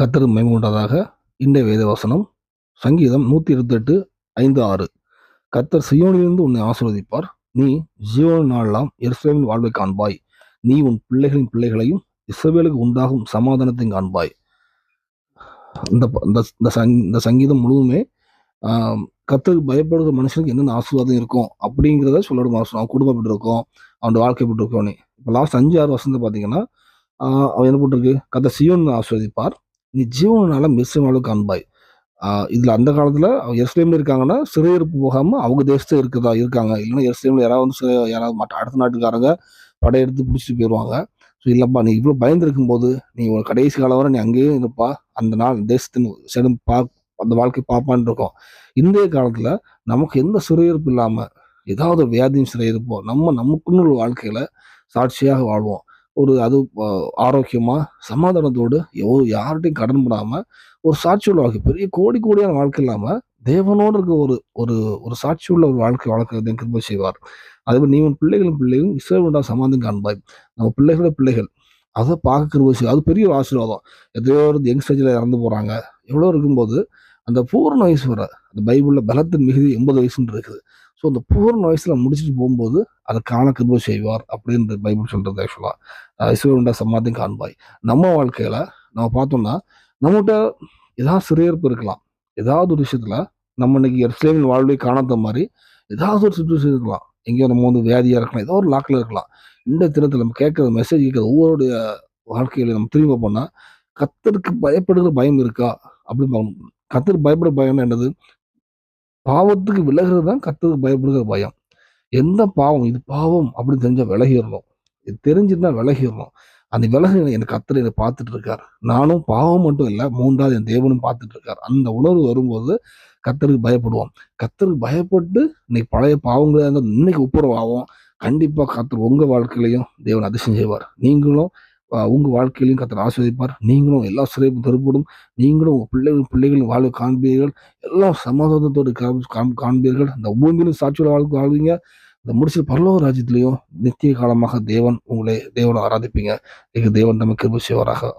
கர்த்தருக்கு மகிமை இந்த இன்றைய வேதவசனம் சங்கீதம் நூற்றி இருபத்தெட்டு ஐந்து ஆறு. கத்தர் சியோனிலிருந்து உன்னை ஆசீர்வதிப்பார். நீ ஜீவன நாளெல்லாம் எருசலேமில் வாழ்வை காண்பாய். நீ உன் பிள்ளைகளின் பிள்ளைகளையும் இஸ்ரவேலுக்கு உண்டாகும் சமாதானத்தையும் காண்பாய். இந்த ப- இந்த இந்த சங் இந்த சங்கீதம் முழுவதுமே கத்தருக்கு பயப்படுகிற மனுஷனுக்கு என்னென்ன ஆசீர்வாதம் இருக்கும் அப்படிங்கிறத சொல்லோட மாசம் அவன் குடும்பம் எப்படி இருக்கும்? அவனோட வாழ்க்கை எப்படி இப்போ லாஸ்ட் அஞ்சு ஆறு வருஷத்துல பார்த்தீங்கன்னா அவன் என்ன போட்டிருக்கு? கத்த சியோன்னு ஆஸ்வதிப்பார் நீ ஜீவனால மிஸ்ஸமாலும் காண்பாய் ஆஹ், இதுல அந்த காலத்துல அவங்க இருக்காங்கன்னா சிறையிருப்பு போகாம அவங்க தேசத்தை இருக்குதா இருக்காங்க. இல்லைன்னா எருசலேம்ல யாராவது வந்து சிறை- யாராவது மற்ற அடுத்த நாட்டுக்காரங்க படையெடுத்து பிடிச்சிட்டு போயிடுவாங்க ஸோ இல்லைப்பா நீ இவ்வளோ பயந்துருக்கும் போது நீ ஒரு கடைசி காலம் வரை நீ அங்கேயே இருப்பா. அந்த நாள் தேசத்தின் செடும் பா அந்த வாழ்க்கை பார்ப்பான்னு இருக்கும். இன்றைய காலத்தில் நமக்கு எந்த சிறையிருப்பு இல்லாமல் ஏதாவது வியாதியும் சிறையிருப்போம் நம்ம நமக்குன்னு ஒரு வாழ்க்கையில் சாட்சியாக வாழ்வோம். ஒரு அது ஆரோக்கியமாக சமாதானத்தோடு எவ்வளோ யார்கிட்டையும் கடன் பண்ணாமல் ஒரு சாட்சியுள்ள வாழ்க்கை. பெரிய கோடி கோடியான வாழ்க்கை இல்லாமல் தேவனோடு இருக்க ஒரு ஒரு ஒரு சாட்சியுள்ள ஒரு வாழ்க்கை வாழ்க்கை கிருப செய்வார். அதே மாதிரி நீ உன் பிள்ளைகளும் பிள்ளைகளும் இஸ்ரேலுண்டா சமாதம் காண்பாய். நம்ம பிள்ளைகளோட பிள்ளைகள் அதை பார்க்க கிருப செய்யும் அது பெரிய ஒரு ஆசீர்வாதம். எதையோ ஒரு யங் ஸ்டேஜில் இறந்து போகிறாங்க எவ்வளோ இருக்கும்போது அந்த பூர்ண வயசு வர அந்த பைபிளில் பலத்தின் மிகுதி எண்பது வயசுன்னு இருக்குது. ஸோ அந்த பூர்ண வயசில் முடிச்சுட்டு போகும்போது அதை காண கிருபை செய்வார் அப்படின்னு பைபிள் சொல்கிறது ஆக்சுவலாக இசுவருண்டா சமாதானம் காண்பாய். நம்ம வாழ்க்கையில் நம்ம பார்த்தோம்னா நம்மகிட்ட ஏதாவது சிறையிருப்பு இருக்கலாம். ஏதாவது ஒரு விஷயத்தில் நம்ம இன்னைக்கு எருசலேமின் வாழ்வை காணாத மாதிரி ஏதாவது ஒரு சுச்சுவேஷன் இருக்கலாம். எங்கேயோ நம்ம வந்து வியாதியாக இருக்கலாம். ஏதோ ஒரு லாக்கில் இருக்கலாம். இந்த தினத்தில் நம்ம கேட்கற மெசேஜ் கேட்குற ஒவ்வொருடைய வாழ்க்கையில நம்ம திரும்ப போனால் கத்தருக்கு பயப்படுகிற பயம் இருக்கா? அப்படின்னு பார்க்கணும். கத்தருக்கு பயப்பட பயம் என்னது? பாவத்துக்கு விலகிறது தான் கத்தருக்கு பயப்படுகிற பயம். எந்த பாவம்? இது பாவம் அப்படின்னு தெரிஞ்சால் விலகிடணும். இது தெரிஞ்சுன்னா விலகிடணும். அந்த விலகு எனக்கு கத்தர் என்னை பார்த்துட்டு இருக்கார் நானும் பாவம் மட்டும் இல்லை மூன்றாவது என் தேவனும் பார்த்துட்டு இருக்கார் அந்த உணர்வு வரும்போது கத்தருக்கு பயப்படுவோம். கத்தருக்கு பயப்பட்டு இன்னைக்கு பழைய பாவங்களாக இருந்தால் இன்னைக்கு ஒப்புரவாகும் கண்டிப்பாக கத்தர் உங்கள் வாழ்க்கையிலையும் தேவன் அதிசயம் செய்வார். நீங்களும் உங்கள் வாழ்க்கையிலையும் கத்தர் ஆஸ்வதிப்பார் நீங்களும் எல்லா சிறையும் தருப்படும் நீங்களும் உங்கள் பிள்ளைகள் பிள்ளைகளின் வாழ்வை காண்பீர்கள். எல்லாம் சமாதானத்தோடு காண்- காண்பீர்கள். இந்த பூமியிலும் சாட்சியோட வாழ்க்கை வாழ்வீங்க. இந்த முடிச்ச பரலோக ராஜ்யத்திலையும் நித்திய காலமாக தேவன் உங்களை தேவனை ஆராதிப்பீங்க. எங்க தேவன் நமக்கு கிருபை செய்வாராக.